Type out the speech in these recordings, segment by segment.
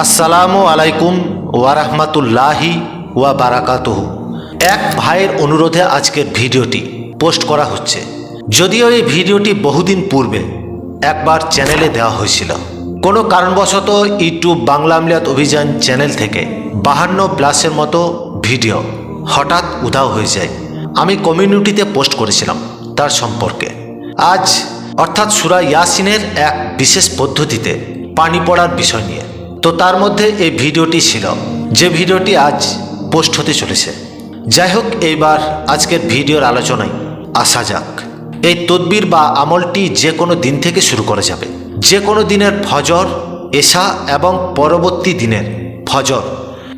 আসসালামু আলাইকুম ওয়ারাহমাতুল্লাহি ওয়া বারাকাতুহ। এক ভাইয়ের অনুরোধে আজকের ভিডিওটি পোস্ট করা হচ্ছে। যদিও এই ভিডিওটি বহুদিন পূর্বে একবার চ্যানেলে দেওয়া হয়েছিল। কোনো কারণবশত ইউটিউব বাংলা আমলিয়াত অভিযান চ্যানেল থেকে বাহান্ন প্লাসের মতো ভিডিও হঠাৎ উধাও হয়ে যায়। আমি কমিউনিটিতে পোস্ট করেছিলাম তার সম্পর্কে। আজ অর্থাৎ সুরা ইয়াসিনের এক বিশেষ পদ্ধতিতে পানি পড়ার বিষয় নিয়ে। তো তার মধ্যে এই ভিডিওটি ছিল। যে ভিডিওটি আজ পোস্ট হতে চলেছে। যাই হোক, এইবার আজকের ভিডিওর আলোচনায় আসা যাক। এই তদবির বা আমলটি যে কোনো দিন থেকে শুরু করা যাবে। যে কোনো দিনের ফজর, এশা এবং পরবর্তী দিনের ফজর,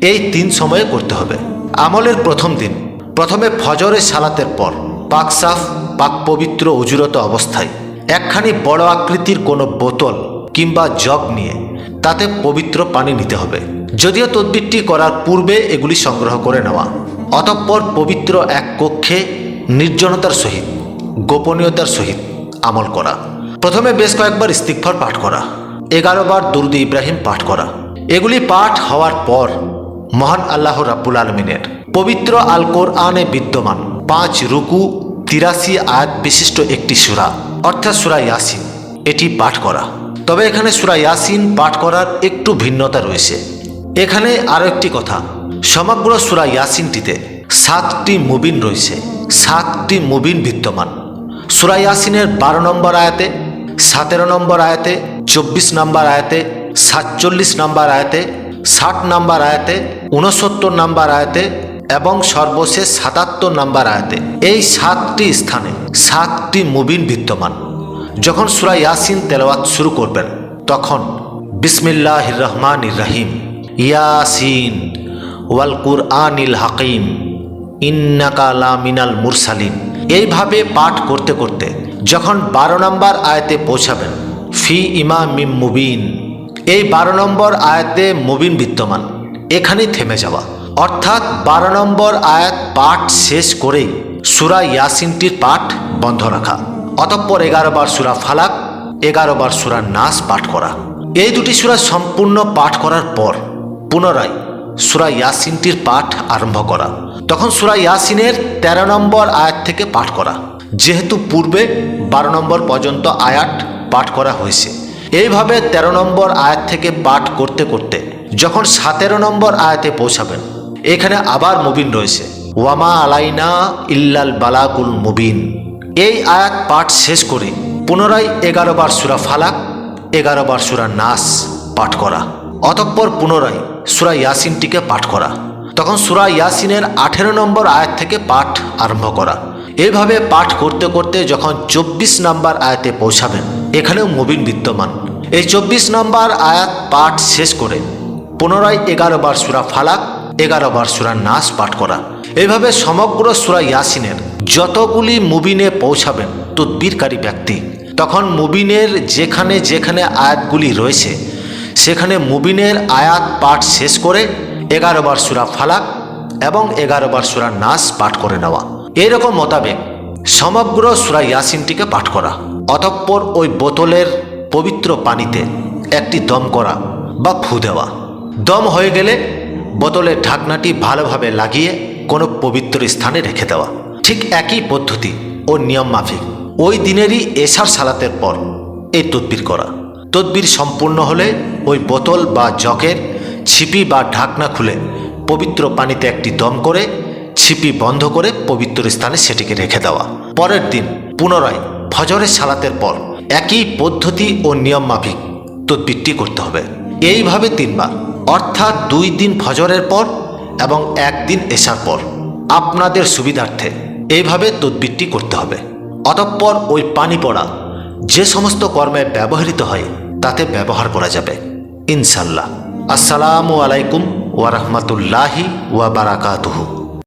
এই তিন সময়ে করতে হবে। আমলের প্রথম দিন, প্রথমে ফজরের সালাতের পর, পাক সাফ, পাক পবিত্র উজুরত অবস্থায় একখানি বড় আকৃতির কোনো বোতল কিংবা জগ নিয়ে তাতে পবিত্র পানি নিতে হবে। যদিও তদবিরটি করার পূর্বে এগুলি সংগ্রহ করে নেওয়া। অতঃপর পবিত্র এক কক্ষে নির্জনতার সহিত, গোপনীয়তার সহিত আমল করা। প্রথমে বেশ কয়েকবার ইস্তিকফার পাঠ করা। এগারো বার দুরুদ ইব্রাহিম পাঠ করা। এগুলি পাঠ হওয়ার পর মহান আল্লাহ রাব্বুল আলমিনের পবিত্র আল কোরআনে বিদ্যমান পাঁচ রুকু তিরাশি আয়াত বিশিষ্ট একটি সুরা, অর্থাৎ সুরা ইয়াসিন, এটি পাঠ করা। তবে এখানে সুরা ইয়াসিন পাঠ করার একটু ভিন্নতা রয়েছে। এখানে আরও একটি কথা, সমগ্র সুরা ইয়াসিনটিতে সাতটি মুবিন রয়েছে, সাতটি মুবিন বিদ্যমান। সুরা ইয়াসিনের বারো নম্বর আয়াতে, সতেরো নম্বর আয়াতে, চব্বিশ নম্বর আয়াতে, সাতচল্লিশ নম্বর আয়াতে, ষাট নম্বর আয়াতে উনসত্তর নম্বর আয়াতে এবং সর্বশেষ সাতাত্তর নম্বর আয়াতে এই সাতটি স্থানে সাতটি মুবিন বিদ্যমান। যখন সুরা ইয়াসিন তেলাওয়াত শুরু করবেন, তখন বিসমিল্লাহ রহমান রাহিম, ইয়াসিন ওয়াল কুরআনিল হাকিম ইন্নাকালা মিনাল মুরসালিন। এইভাবে পাঠ করতে করতে যখন বারো নম্বর আয়াতে পৌঁছাবেন, ফি ইমা মিম মুবিন, এই বারো নম্বর আয়াতে মুবিন বিদ্যমান, এখানেই থেমে যাওয়া। অর্থাৎ বারো নম্বর আয়াত পাঠ শেষ করেই সুরা ইয়াসিনটির পাঠ বন্ধ রাখা। অতঃপর এগারো বার সুরা ফালাক এগারো বার সুরা নাস পাঠ করা। এই দুটি সুরা সম্পূর্ণ পাঠ করার পর পুনরায় সুরা ইয়াসিনটির পাঠ আরম্ভ করা। তখন সুরা ইয়াসিনের ১৩ নম্বর আয়াত থেকে পাঠ করা। যেহেতু পূর্বে বারো নম্বর পর্যন্ত আয়াত পাঠ করা হয়েছে। এইভাবে ১৩ নম্বর আয়াত থেকে পাঠ করতে করতে যখন সতেরো নম্বর আয়াতে পৌঁছাবেন, এখানে আবার মুবিন রয়েছে। ওয়ামা আলাইনা ইল্লাল বালাকুল মুবিন। এই আয়াত পাঠ শেষ করে পুনরায় এগারো বার সুরা ফালাক, এগারো বার সুরা নাস পাঠ করা। অতঃপর পুনরায় সুরা ইয়াসিনটিকে পাঠ করা। তখন সুরা ইয়াসিনের আঠেরো নম্বর আয়াত থেকে পাঠ আরম্ভ করা। এভাবে পাঠ করতে করতে যখন চব্বিশ নম্বর আয়াতে পৌঁছাবেন, এখানেও মুবিন বিদ্যমান। এই চব্বিশ নম্বর আয়াত পাঠ শেষ করে পুনরায় এগারো বার সুরা ফালাক, এগারো বার সুরা নাস পাঠ করা। এইভাবে সমগ্র সুরা ইয়াসিনের যতগুলি মুবিনে পৌঁছাবেন তদ্বিরকারী ব্যক্তি, তখন মুবিনের যেখানে যেখানে আয়াতগুলি রয়েছে, সেখানে মুবিনের আয়াত পাঠ শেষ করে এগারো বার সুরা ফালাক এবং এগারো বার সুরা নাস পাঠ করে নেওয়া। এরকম মোতাবেক সমগ্র সুরা ইয়াসিনটিকে পাঠ করা, অতঃপর ওই বোতলের পবিত্র পানিতে একটি দম করা বা ফু দেওয়া। দম হয়ে গেলে বোতলের ঢাকনাটি ভালোভাবে লাগিয়ে কোনো পবিত্র স্থানে রেখে দেওয়া। ঠিক একই পদ্ধতি ও নিয়ম মাফিক। ওই দিনেরই এশার সালাতের পর এই তদবির করা। তদবির সম্পূর্ণ হলে ওই বোতল বা জকের ছিপি বা ঢাকনা খুলে পবিত্র পানিতে একটি দম করে ছিপি বন্ধ করে পবিত্র স্থানে সেটিকে রেখে দেওয়া। পরের দিন পুনরায় ফজরের সালাতের পর একই পদ্ধতি ও নিয়ম মাফিক তদবিরটি করতে হবে। এইভাবে তিনবার, অর্থাৎ দুই দিন ফজরের পর এবং একদিন এসার পর আপনাদের সুবিধার্থে এইভাবে তদবিরটি করতে হবে। অতঃপর ওই পানি পড়া যে সমস্ত কর্মে ব্যবহৃত হয়, তাতে ব্যবহার করা যাবে। ইনশাল্লাহ আসসালামু আলাইকুম ওয়া রাহমাতুল্লাহি ওয়া বারাকাতুহু।